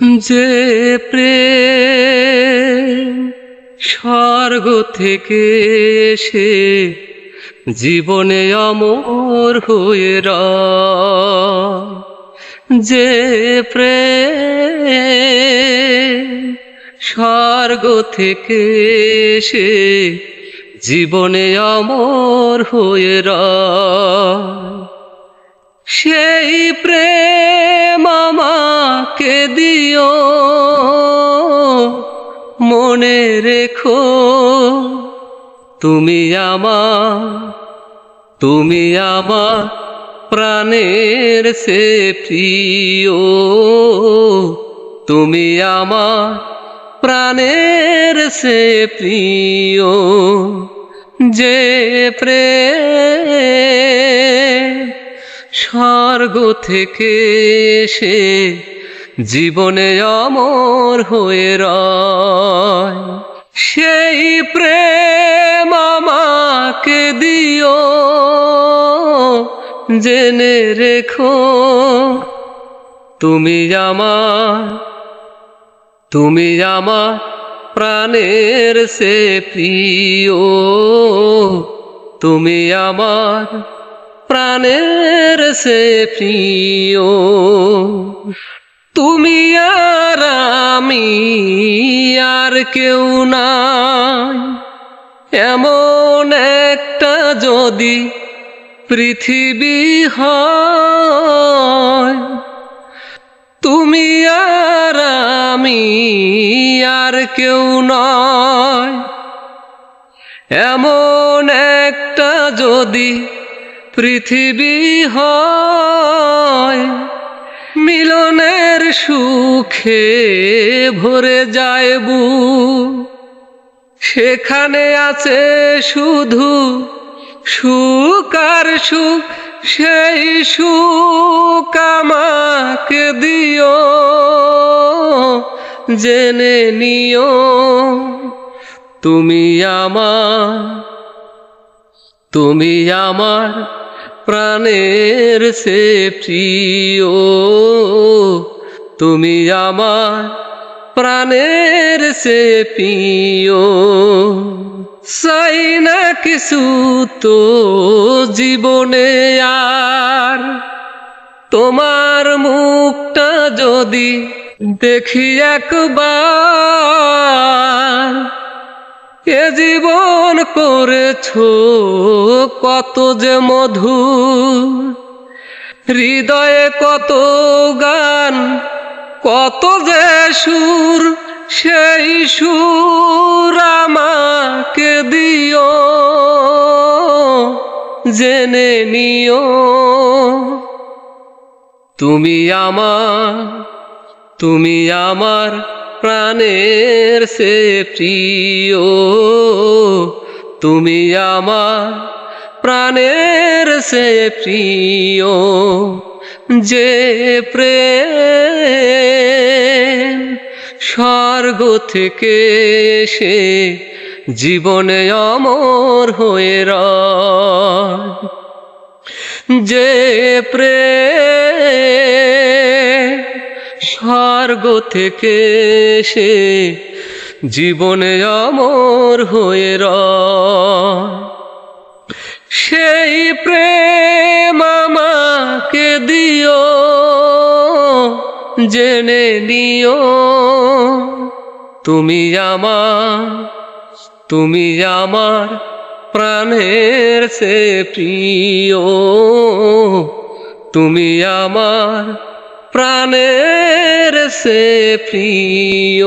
যে প্রেম স্বর্গ থেকে এসে জীবনে অমর হয়ে রয়। যে প্রেম স্বর্গ থেকে এসে জীবনে অমর হয়ে রয়। সেই প্রেম মনে রেখো, তুমি আমার তুমি আমার প্রাণের সে প্রিয়। তুমি আমার প্রাণের সে প্রিয়, যে প্রেম স্বর্গ থেকে এসে জীবনে অমর হয়ে রয়। সেই প্রেম আমাকে দিও। জেনে রেখো, তুমি আমার তুমি আমার প্রাণের সে প্রিয়। তুমি আমার প্রাণের সে প্রিয়। তুমি আর আমি আর কেউ নাই। এমন একটা যদি পৃথিবী হয়, তুমি আর আমি আর কেউ নয় এমন একটা যদি পৃথিবী হয় মিলনের সুখে ভরে যায় বু। সেখানে আছে শুধু সুখ আর সুখ, সেই সুখ দিও। জেনে নিও, তুমি আমার তুমি আমার প্রাণের সে প্রিয়। তুমি আমার প্রাণের সে প্রিয়। চাই না কিছু তো জীবনে আর। তোমার মুখটা যদি দেখি একবার এ জীবন করেছ? কত যে মধু হৃদয়ে কত গান, কত যে সুর, সেই সুর আমাকে দিও। জেনে নিও। তুমি আমার তুমি আমার প্রাণের সে প্রিয়। তুমি আমার প্রাণের সে প্রিয়। যে প্রেম স্বর্গ থেকে সে জীবনে অমর হয়ে রয়। যে প্রেম স্বর্গ থেকে সে জীবনে অমর হয়ে রয়। সেই প্রেম আমাকে দিও, জেনে নিও। তুমি আমার তুমি আমার প্রাণের সে প্রিয়। তুমি আমার প্রাণের সে প্রিয়।